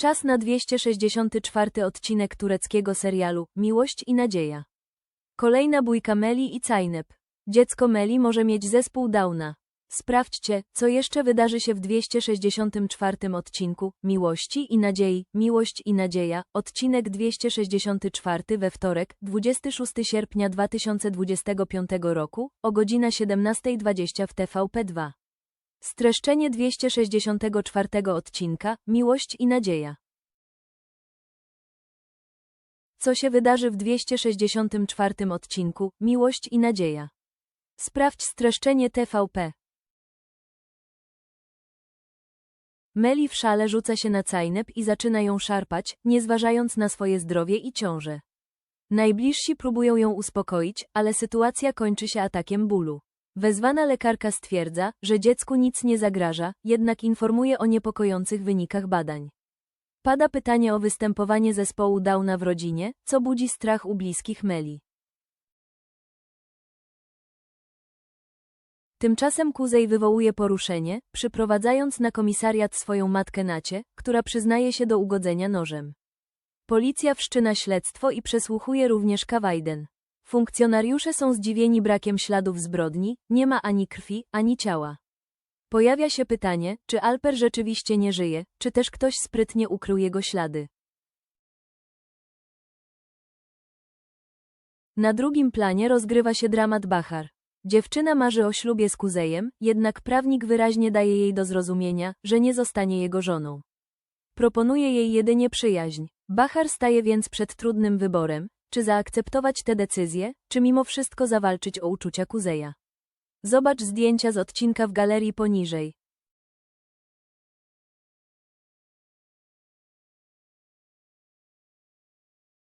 Czas na 264 odcinek tureckiego serialu Miłość i Nadzieja. Kolejna bójka Meli i Cajnep. Dziecko Meli może mieć zespół Downa. Sprawdźcie, co jeszcze wydarzy się w 264 odcinku Miłości i Nadziei. Miłość i Nadzieja, odcinek 264 we wtorek, 26 sierpnia 2025 roku, o godzina 17.20 w TVP2. Streszczenie 264 odcinka Miłość i Nadzieja. Co się wydarzy w 264 odcinku Miłość i Nadzieja? Sprawdź streszczenie TVP. Meli w szale rzuca się na cajnep i zaczyna ją szarpać, nie zważając na swoje zdrowie i ciążę. Najbliżsi próbują ją uspokoić, ale sytuacja kończy się atakiem bólu. Wezwana lekarka stwierdza, że dziecku nic nie zagraża, jednak informuje o niepokojących wynikach badań. Pada pytanie o występowanie zespołu Downa w rodzinie, co budzi strach u bliskich Meli. Tymczasem Kuzej wywołuje poruszenie, przyprowadzając na komisariat swoją matkę Nacie, która przyznaje się do ugodzenia nożem. Policja wszczyna śledztwo i przesłuchuje również Kawajden. Funkcjonariusze są zdziwieni brakiem śladów zbrodni, nie ma ani krwi, ani ciała. Pojawia się pytanie, czy Alper rzeczywiście nie żyje, czy też ktoś sprytnie ukrył jego ślady. Na drugim planie rozgrywa się dramat Bachar. Dziewczyna marzy o ślubie z Kuzejem, jednak prawnik wyraźnie daje jej do zrozumienia, że nie zostanie jego żoną. Proponuje jej jedynie przyjaźń. Bachar staje więc przed trudnym wyborem, czy zaakceptować tę decyzję, czy mimo wszystko zawalczyć o uczucia Kuzeja. Zobacz zdjęcia z odcinka w galerii poniżej.